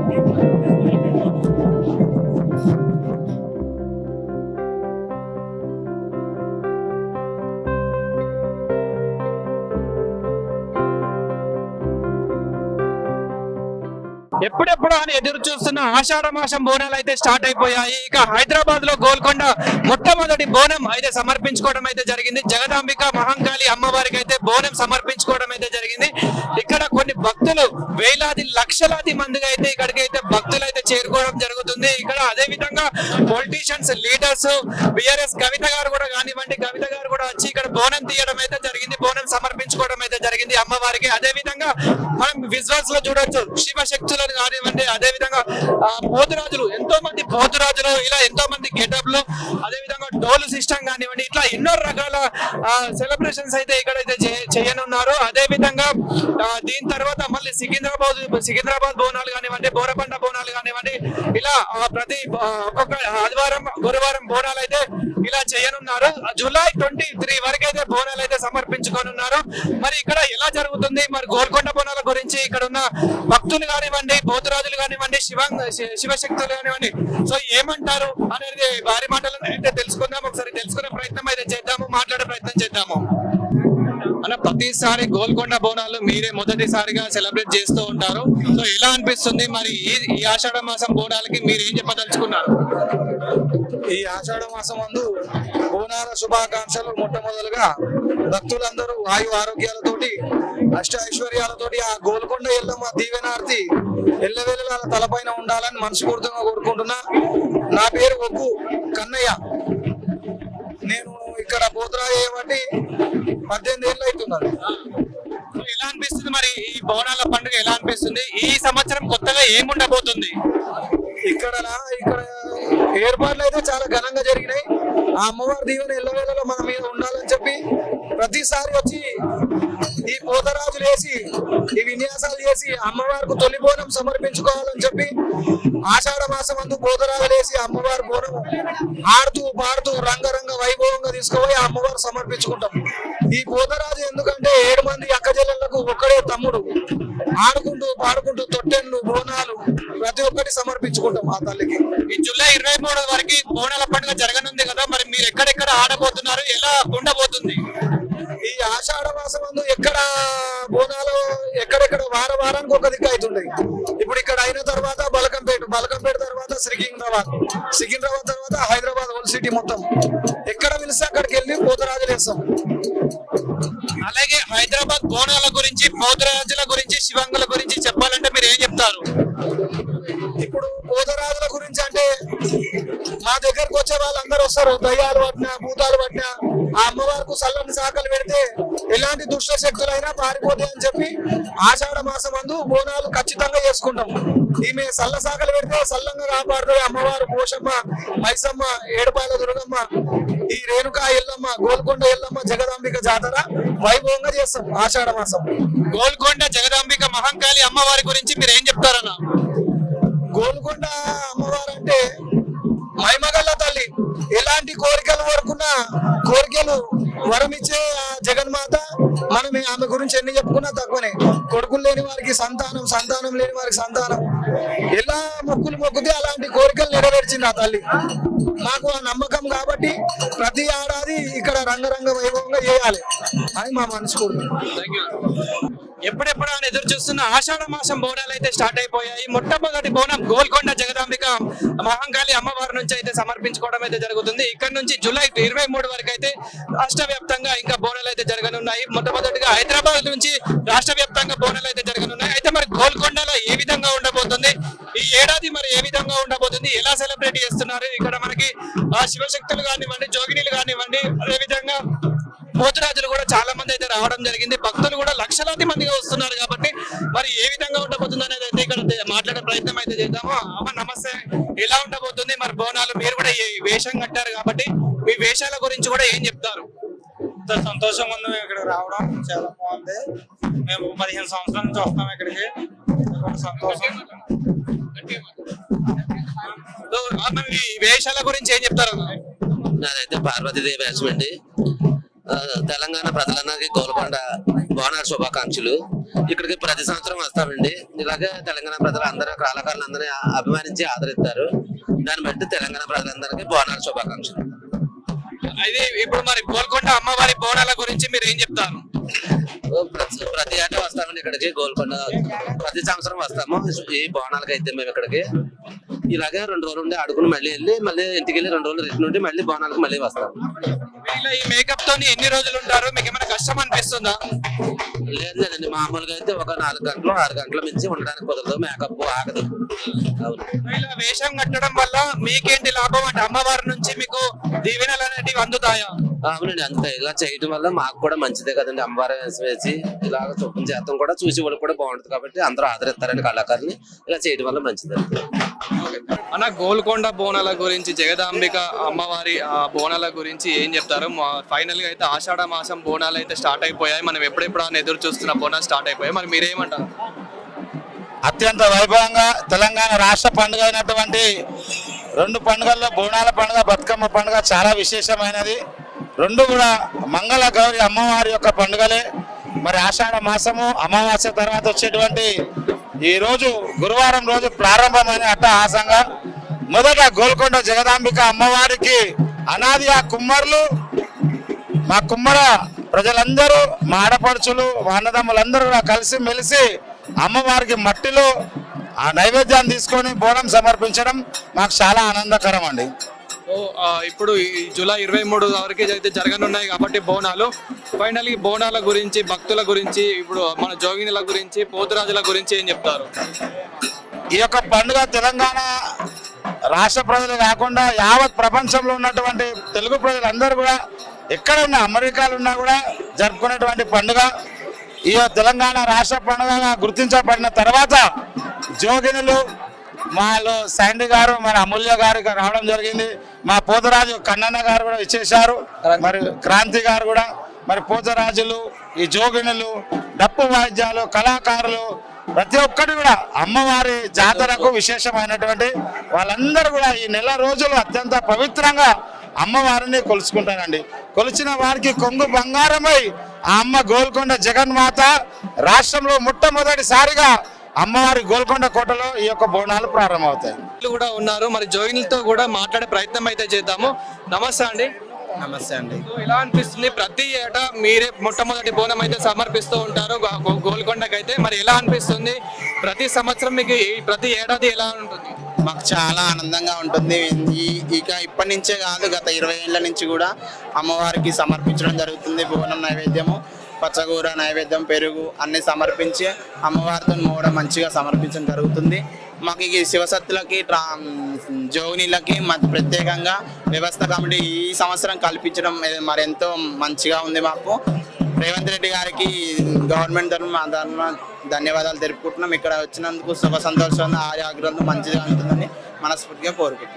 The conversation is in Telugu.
Thank you. ఎప్పుడెప్పుడు అని ఎదురు చూస్తున్న ఆషాఢ మాసం బోనాలు అయితే స్టార్ట్ అయిపోయాయి. ఇక హైదరాబాద్లో గోల్కొండ మొట్టమొదటి బోనం అయితే సమర్పించుకోవడం అయితే జరిగింది. జగదాంబిక మహంకాళి అమ్మవారికి అయితే బోనం సమర్పించుకోవడం అయితే జరిగింది. ఇక్కడ కొన్ని భక్తులు వేలాది లక్షలాది మందిగా అయితే ఇక్కడికి అయితే భక్తులు అయితే చేరుకోవడం జరుగుతుంది. ఇక్కడ అదే విధంగా పొలిటీషియన్స్ లీడర్స్ బిఆర్ఎస్ కవిత గారు కూడా కానివ్వండి కవిత గారు కూడా వచ్చి ఇక్కడ బోనం తీయడం అయితే జరిగింది. బోనం సమర్పించుకోవడం అయితే జరిగింది అమ్మవారికి. అదే విధంగా మనం విజువల్స్లో చూడొచ్చు. శివశక్తులను కానివ్వండి అదే విధంగా ఆ, పోతురాజులు ఎంతో మంది పోతురాజులు ఇలా ఎంతో మంది గెటప్లో అదే విధంగా డోలు సిస్టమ్ కానివ్వండి ఇట్లా ఎన్నో రకాల సెలబ్రేషన్స్ అయితే ఇక్కడైతే చేయనున్నారు. అదే విధంగా దీని తర్వాత మళ్ళీ సికింద్రాబాద్ సికింద్రాబాద్ బోనాలు కానివ్వండి బోరబండ బోనాలు కానివ్వండి ఇలా ప్రతి ఒక్కొక్క ఆదివారం గురువారం బోనాలు అయితే ఇలా చేయనున్నారు. జూలై ట్వంటీ త్రీ వరకు అయితే బోనాలు అయితే సమర్పించుకోనున్నారు. మరి ఇక్కడ ఎలా జరుగుతుంది? మరి గోల్కొండ బోనాల గురించి ఇక్కడ ఉన్న భక్తులు కానివ్వండి పోతురాజులు కానివ్వండి శివ శి- శివశక్తులు కానివ్వండి సో ఏమంటారు అనేది వారి మాటలు అయితే తెలుసుకుందాం. మాట్లాడే ప్రయత్నం చేద్దాము. అన్న ప్రతిసారి గోల్కొండ బోనాలు మీరే మొదటిసారిగా సెలబ్రేట్ చేస్తూ ఉంటారు. సో ఎలా అనిపిస్తుంది మరి ఈ ఈ ఆషాఢ మాసం బోనాలకి మీరు ఏం చెప్పదలుచుకున్నారు? ఈ ఆషాఢ మాసం ముందు బోనాల శుభాకాంక్షలు మొట్టమొదలుగా భక్తులందరూ ఆయు ఆరోగ్యాలతోటి అష్ట ఐశ్వర్యాలతోటి ఆ గోల్కొండ ఎల్లమ్మ దీవెనార్తి ఎల్లవేళలా తలపైన ఉండాలని మనస్ఫూర్తిగా కోరుకుంటున్నా. నా పేరు ఒగ్గు కన్నయ్య. ఇక్కడ పోతురా చేయబట్టి పద్దెనిమిది ఏళ్ళు అవుతున్నది ఎలా అనిపిస్తుంది మరి ఈ బోనాల పండుగ ఎలా అనిపిస్తుంది? ఈ సంవత్సరం కొత్తగా ఏముండబోతుంది? ఇక్కడ ఇక్కడ ఏర్పాట్లు అయితే చాలా ఘనంగా జరిగినాయి. ఆ అమ్మవారి దీవెన ఎల్లవేళలో మన మీద ఉండాలని చెప్పి ప్రతిసారి వచ్చి పోతరాజులు వేసి ఈ విన్యాసాలు చేసి అమ్మవారికి తొలి బోనం సమర్పించుకోవాలని చెప్పి ఆషాఢ మాసం అందు పోతరాజులు వేసి అమ్మవారి బోనం ఆడుతూ పాడుతూ రంగరంగ వైభవంగా తీసుకుపోయి ఆ అమ్మవారు సమర్పించుకుంటాం. ఈ పోతరాజు ఎందుకంటే ఏడు మంది అక్కజల్లలకు ఒక్కడే తమ్ముడు. ఆడుకుంటూ పాడుకుంటూ తొట్టెన్లు బోనాలు ప్రతి ఒక్కటి సమర్పించుకుంటాం ఆ తల్లికి. ఈ జూలై ఇరవై మూడు వరకు బోనాల పండుగ జరగనుంది కదా మరి మీరు ఎక్కడెక్కడ ఆడబోతున్నారు ఎలా ఉండబోతుంది ఈ ఆషాఢ మాసం అందు ఎక్కడ బోనాలు ఎక్కడెక్కడ వార వారానికి ఒక దిక్కు అవుతుంటాయి ఇప్పుడు ఇక్కడ అయిన తర్వాత బలకంపేట బలకంపేట తర్వాత సికింద్రాబాద్ సికింద్రాబాద్ తర్వాత హైదరాబాద్ హోల్ సిటీ మొత్తం. ఎక్కడ పిలిస్తే అక్కడికి వెళ్ళి పోతరాజులు వేస్తాం అలాగే హైదరాబాద్ బోనాల గురించి పోతురాజుల గురించి శివంగుల గురించి చెప్పాలంటే మీరు ఏం చెప్తారు? ఇప్పుడు పోతరాజుల గురించి అంటే మా దగ్గరకు వచ్చే వాళ్ళందరూ వస్తారు దయ్యాలు పట్టినా శక్తులైనా పారిపోతాయి అని చెప్పి ఆషాఢ మాసం అందు బోనాలు ఖచ్చితంగా చేసుకుంటాం. ఈమె సల్ల శాఖలు పెడితే సల్లంగా కాపాడుతుంది అమ్మవారు పోషమ్మ మైసమ్మ ఏడుపాయల దుర్గమ్మ ఈ రేణుకా ఎల్లమ్మ గోల్కొండ ఎల్లమ్మ జగదాంబిక జాతర వైభవంగా చేస్తాం ఆషాఢ మాసం. గోల్కొండ జగదాంబిక మహంకాళి అమ్మవారి గురించి మీరు సంతానం లేని వారికి సంతానం. ఎలా మొక్కులు మొక్కుతే అలాంటి కోరికలు నెరవేర్చింది ఆ తల్లి. మాకు ఆ నమ్మకం కాబట్టి ప్రతి ఏడాది ఇక్కడ రంగరంగ వైభవంగా చేయాలి అని మా మనసు కోరుతుంది. ఎప్పుడెప్పుడు అని ఎదురు చూస్తున్న ఆషాఢ మాసం బోనాలు అయితే స్టార్ట్ అయిపోయాయి. మొట్టమొదటి బోనం గోల్కొండ జగదాంబిక మహంకాళి అమ్మవారి నుంచి అయితే సమర్పించుకోవడం అయితే జరుగుతుంది. ఇక్కడ నుంచి జూలై ఇరవై మూడు వరకు అయితే రాష్ట్ర వ్యాప్తంగా ఇంకా బోనాలు అయితే జరగనున్నాయి. మొట్టమొదటిగా హైదరాబాద్ నుంచి రాష్ట్ర వ్యాప్తంగా బోనాలు అయితే జరగనున్నాయి. అయితే గోల్కొండలో ఏ విధంగా ఉండబోతుంది? ఈ ఏడాది మరి ఏ విధంగా ఉండబోతుంది? ఎలా సెలబ్రేట్ చేస్తున్నారు? ఇక్కడ మనకి ఆ శివశక్తులు కానివ్వండి జోగినీలు కానివ్వండి అదే విధంగా పోతురాజులు కూడా చాలా మంది అయితే రావడం జరిగింది. భక్తులు కూడా లక్షలాది మందిగా వస్తున్నారు కాబట్టి మరి ఏ విధంగా ఉండబోతుంది అనేది అయితే ఇక్కడ మాట్లాడే ప్రయత్నం అయితే చేద్దాము. అమ్మ నమస్తే. ఎలా ఉండబోతుంది? మరి బోనాలు మీరు కూడా ఈ వేషం కట్టారు కాబట్టి మీ వేషాల గురించి కూడా ఏం చెప్తారు? సంతోషం సంతోషంగా ఉంది ఇక్కడ రావడం. చాలా బాగుంది. మేము పదిహేను సంవత్సరాల నుంచి వస్తాం ఇక్కడికి. సంతోషం. సో, అమ్మ, ఈ వేషాల గురించి ఏం చెప్తారు? అన్న? నాదైతే పార్వతీదేవి వేషం అండి. తెలంగాణ ప్రజలందరికీ గోల్కొండ బోనాల శుభాకాంక్షలు. ఇక్కడికి ప్రతి సంవత్సరం వస్తామండి. ఇలాగే తెలంగాణ ప్రజలు అందరూ కళాకారులందరినీ అభిమానించి ఆదరిస్తారు. దాన్ని బట్టి తెలంగాణ ప్రజలందరికీ బోనాల శుభాకాంక్షలు. అయితే ఇప్పుడు మరి గోల్కొండ అమ్మవారి బోనాల గురించి మీరు ఏం చెప్తారు? ప్రతి ప్రతి ఏటా వస్తామండి ఇక్కడికి గోల్కొండ ప్రతి సంవత్సరం వస్తాము. ఈ బోనాలకి అయితే మేము ఇక్కడికి. ఇలాగే రెండు రోజులు ఉండి ఆడుకుని మళ్ళీ వెళ్ళి మళ్ళీ ఇంటికి వెళ్ళి రెండు రోజులు రిటర్న్ ఉండి మళ్ళీ బోనాలకు మళ్ళీ వస్తాము. ఇలా ఈ మేకప్ తోని ఎన్ని రోజులు ఉంటారు మీకు ఏమైనా కష్టం అనిపిస్తుందా? లేదు లేదండి మామూలుగా అయితే ఒక నాలుగు గంటలు ఆరు గంటల మించి ఉండడానికి కుదరదు మేకప్ ఆగదు. అవును. ఇలా వేషం కట్టడం వల్ల మీకేంటి లాభం అంటే అమ్మవారి నుంచి మీకు దీవెనలు అనేటివి అందుతాయా? అవునండి అంతే. ఇలా చేయడం వల్ల మాకు కూడా మంచిదే కదండి అమ్మవారి వేషం వేసి ఇలా చూపం చేస్తాం కూడా చూసి వాళ్ళకి కూడా బాగుంటుంది కాబట్టి అందరూ ఆదరిస్తారండి కళాకారుని ఇలా చేయడం వల్ల మంచిది. అన్న గోల్కొండ బోనాల గురించి జగదాంబిక అమ్మవారి ఆ బోనాల గురించి ఏం చెప్తారు? ఫైనల్గా అయితే ఆషాఢ మాసం బోనాలు అయితే స్టార్ట్ అయిపోయాయి. మనం ఎప్పుడెప్పుడు అని ఎదురు చూస్తున్న బోనాలు స్టార్ట్ అయిపోయాయి. మరి మీరేమంటారు? అత్యంత వైభవంగా తెలంగాణ రాష్ట్ర పండుగ అయినటువంటి రెండు పండుగల్లో బోనాల పండుగ బతుకమ్మ పండుగ చాలా విశేషమైనది. రెండు కూడా మంగళ గౌరి అమ్మవారి యొక్క పండుగలే. మరి ఆషాఢ మాసము అమావాస్య తర్వాత వచ్చేటువంటి ఈ రోజు గురువారం రోజు ప్రారంభమైన అట్టహాసంగా మొదట గోల్కొండ జగదాంబిక అమ్మవారికి అనాది ఆ కుమ్మర్లు మా కుమ్మర ప్రజలందరూ మా ఆడపడుచులు మా అన్నదమ్ములందరూ కూడా కలిసి మెలిసి అమ్మవారికి మట్టిలో ఆ నైవేద్యాన్ని తీసుకొని బోనం సమర్పించడం మాకు చాలా ఆనందకరం అండి. ఇప్పుడు ఈ జూలై ఇరవై మూడు వరకు అయితే జరగనున్నాయి కాబట్టి బోనాలు. ఫైనల్ బోనాల గురించి భక్తుల గురించి ఇప్పుడు మన జోగినుల గురించి పోతురాజుల గురించి ఏం చెప్తారు? ఈ యొక్క పండుగ తెలంగాణ రాష్ట్ర ప్రజలు కాకుండా యావత్ ప్రపంచంలో ఉన్నటువంటి తెలుగు ప్రజలందరూ కూడా ఎక్కడున్నా అమెరికాలో ఉన్నా కూడా జరుపుకునేటువంటి పండుగ ఈ తెలంగాణ రాష్ట్ర పండుగగా గుర్తించబడిన తర్వాత జోగినులు మాలో శాండీ గారు మన అమూల్య గారు రావడం జరిగింది. మా పోతరాజు కన్నన్న గారు కూడా ఇచ్చేశారు మరి క్రాంతి గారు కూడా మరి పోతరాజులు ఈ జోగినులు డప్పు వాయిద్యాలు కళాకారులు ప్రతి ఒక్కటి కూడా అమ్మవారి జాతరకు విశేషమైనటువంటి వాళ్ళందరూ కూడా ఈ నెల రోజులు అత్యంత పవిత్రంగా అమ్మవారిని కొలుసుకుంటారండి కొలిచిన వారికి కొంగు బంగారమై ఆ అమ్మ గోల్కొండ జగన్మాత రాష్ట్రంలో మొట్టమొదటిసారిగా అమ్మవారి గోల్కొండ కోటలో ఈ యొక్క బోనాలు ప్రారంభమవుతాయి. వీళ్ళు కూడా ఉన్నారు. మరి జోగినులతో కూడా మాట్లాడే ప్రయత్నం అయితే చేద్దాము. నమస్తే అండి. నమస్తే అండి. ఎలా అనిపిస్తుంది? ప్రతి ఏటా మీరే మొట్టమొదటి బోనం అయితే సమర్పిస్తూ ఉంటారు. గో- గో- గోల్కొండకి అయితే మరి ఎలా అనిపిస్తుంది? ప్రతి సంవత్సరం మీకు ఈ- ప్రతి ఏడాది ఎలా ఉంటుంది? మాకు చాలా ఆనందంగా ఉంటుంది. ఇక ఇప్పటి నుంచే కాదు గత ఇరవై ఏళ్ళ నుంచి కూడా అమ్మవారికి సమర్పించడం జరుగుతుంది. భువనం నైవేద్యము పచ్చగూర నైవేద్యం పెరుగు అన్ని సమర్పించి అమ్మవారితో మూడ మంచిగా సమర్పించడం జరుగుతుంది. మాకు ఈ శివసత్తులకి ట్రా జోగినీలకి మాకు ప్రత్యేకంగా వ్యవస్థ కమిటీ ఈ సంవత్సరం కల్పించడం మరెంతో మంచిగా ఉంది మాకు. రేవంత్ రెడ్డి గారికి గవర్నమెంట్ తరఫున మా తరఫున ధన్యవాదాలు తెలుపుకుంటున్నాం. ఇక్కడ వచ్చినందుకు శుభ సంతోషం ఆరోగ్యంతో మంచిగా ఉంటుందని మనస్ఫూర్తిగా కోరుకుంటున్నాం.